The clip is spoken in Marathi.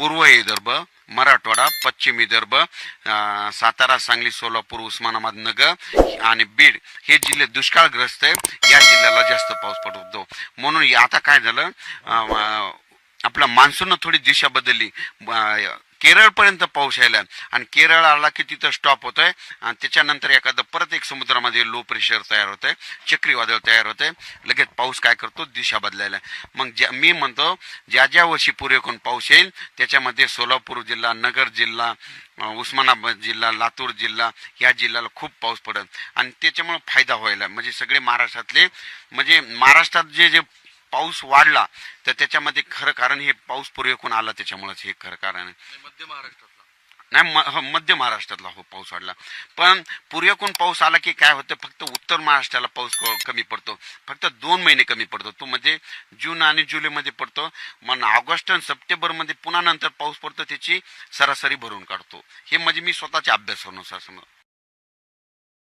पूर्व विदर्भ मराठवाडा पश्चिम विदर्भ सातारा सांगली सोलापूर उस्मानाबाद नगर आणि बीड हे जिल्हे दुष्काळग्रस्त आहे या जिल्ह्याला जास्त पाऊस पडतो. म्हणून आता काय झालं? आपलं आपला मान्सूननं थोडी दिशा बदलली. केरळपर्यंत पाऊस यायला आणि केरळ आला की तिथं स्टॉप होतोय. आणि त्याच्यानंतर एखादं परत एक समुद्रामध्ये लो प्रेशर तयार होतंय. चक्रीवादळ तयार होतंय. लगेच पाऊस काय करतो? दिशा बदलायला. मग ज्या मी म्हणतो ज्या ज्या वर्षी पुरेकून पाऊस येईल त्याच्यामध्ये सोलापूर जिल्हा नगर जिल्हा उस्मानाबाद जिल्हा लातूर जिल्हा या जिल्ह्याला खूप पाऊस पडत आणि त्याच्यामुळे फायदा व्हायला. म्हणजे सगळे महाराष्ट्रातले म्हणजे महाराष्ट्रात जे जे पाऊस वाढला तर त्याच्यामध्ये खरं कारण हे पाऊस पुरेकून आला त्याच्यामुळेच हे खरं कारण आहे. मध्य महाराष्ट्रातला. नाही मध्य महाराष्ट्रातला हो पाऊस वाढला. पण पुरेकून पाऊस आला की काय होतं फक्त उत्तर महाराष्ट्राला पाऊस क- कमी पडतो. फक्त दोन महिने कमी पडतो. तो म्हणजे जून आणि जुलैमध्ये पडतो. मग ऑगस्ट आणि सप्टेंबरमध्ये पुन्हा नंतर पाऊस पडतो त्याची सरासरी भरून काढतो. हे म्हणजे मी स्वतःच्या अभ्यासानुसार समज